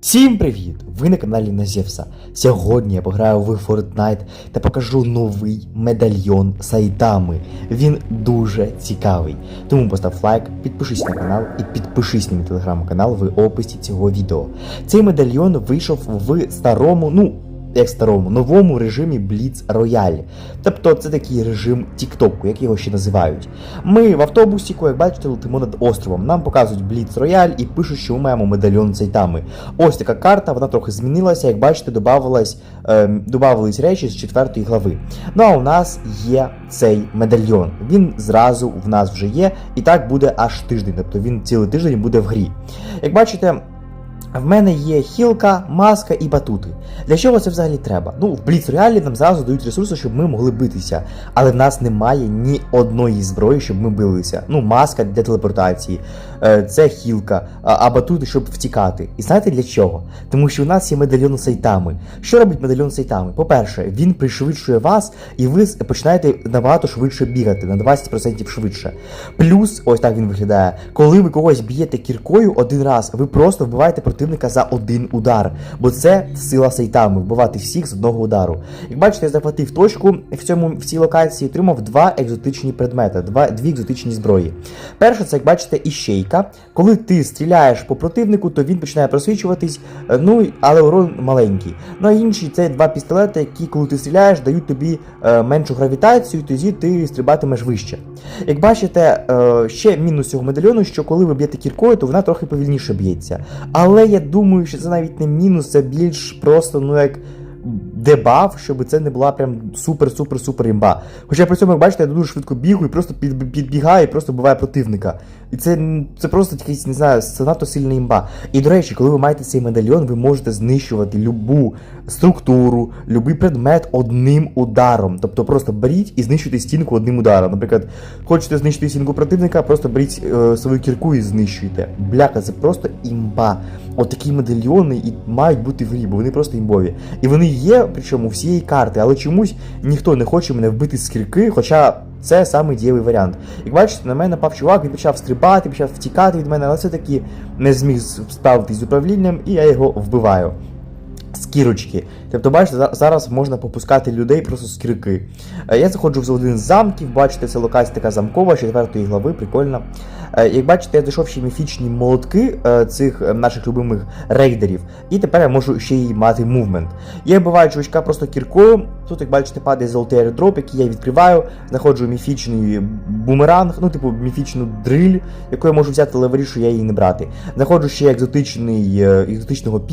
Всім привіт! Ви на каналі Назєвса. Сьогодні я пограю в Fortnite та покажу новий медальйон Сайтами. Він дуже цікавий. Тому постав лайк, підпишись на канал і підпишись на мій телеграм-канал в описі цього відео. Цей медальйон вийшов в старому, ну. Як старому новому режимі Blitz Royale. Тобто це такий режим Тіктоку, як його ще називають. Ми в автобусі, як бачите, летимо над островом. Нам показують Blitz Royale і пишуть, що ми маємо медальйон з сайтами. Ось така карта, вона трохи змінилася. Як бачите, добавилась, е, добавились речі з четвертої глави. Ну а у нас є цей медальйон. Він зразу в нас вже є, і так буде аж тиждень. Тобто він цілий тиждень буде в грі. Як бачите. В мене є хілка, маска і батути. Для чого це взагалі треба? Ну, в Blitz Royale нам зразу дають ресурси, щоб ми могли битися. Але в нас немає ні одної зброї, щоб ми билися. Ну, маска для телепортації, е, це хілка, а, батути, щоб втікати. І знаєте для чого? Тому що у нас є медальйон сайтами. Що робить медальйон сайтами? По-перше, він пришвидшує вас, і ви починаєте набагато швидше бігати, на 20% швидше. Плюс, ось так він виглядає. Коли ви когось б'єте кіркою один раз, ви просто вбиваєте противника за один удар. Бо це сила сайтами, вбивати всіх з одного удару. Як бачите, я захватив точку в цьому в цій локації, отримав два екзотичні предмети, два, дві екзотичні зброї. Перше, це як бачите, іщейка. Коли ти стріляєш по противнику, то він починає просвічуватись, е, ну але урон маленький. Ну а інші це два пістолети, які, коли ти стріляєш, дають тобі е, меншу гравітацію, тоді ти стрибатимеш вище. Як бачите, е, ще мінус цього медальйону, що коли ви б'єте кіркою, то вона трохи повільніше б'ється. Але я думаю, що це навіть не мінус, це більш просто, ну як. Дебаф, щоб це не була прям супер-супер-супер імба. Хоча при цьому, як бачите, я дуже швидко бігу і просто підбігаю і просто буває противника. І це, це просто якийсь, не знаю, це надто сильна імба. І до речі, коли ви маєте цей медальйон, ви можете знищувати любу структуру, любий предмет одним ударом. Тобто просто беріть і знищуйте стінку одним ударом. Наприклад, хочете знищити стінку противника, просто беріть е, свою кірку і знищуйте. Бляка, це просто імба. От медальйони і мають бути в грі, бо вони просто імбові. І вони є, причому всієї карти, але чомусь ніхто не хоче мене вбити з кірки, хоча це самий дієвий варіант. Як бачите, на мене напав чувак, він почав стрибати, почав втікати від мене, але все-таки не зміг справитись з управлінням, і я його вбиваю. Кірочки. Тобто, бачите, зараз можна попускати людей просто з кірки. Е, Я заходжу в один з замків, бачите, це локація така замкова, четвертої глави, прикольно. Е, Як бачите, я знайшов ще міфічні молотки е, цих наших любимих рейдерів, і тепер я можу ще й мати мувмент. Я вбиваю чувачка просто кіркою. Тут, як бачите, падає золотий аеродроп, який я відкриваю, знаходжу міфічний бумеранг, ну, типу, міфічну дриль, яку я можу взяти, але вирішую я її не брати. Знаходжу ще екзотичний, екзотичного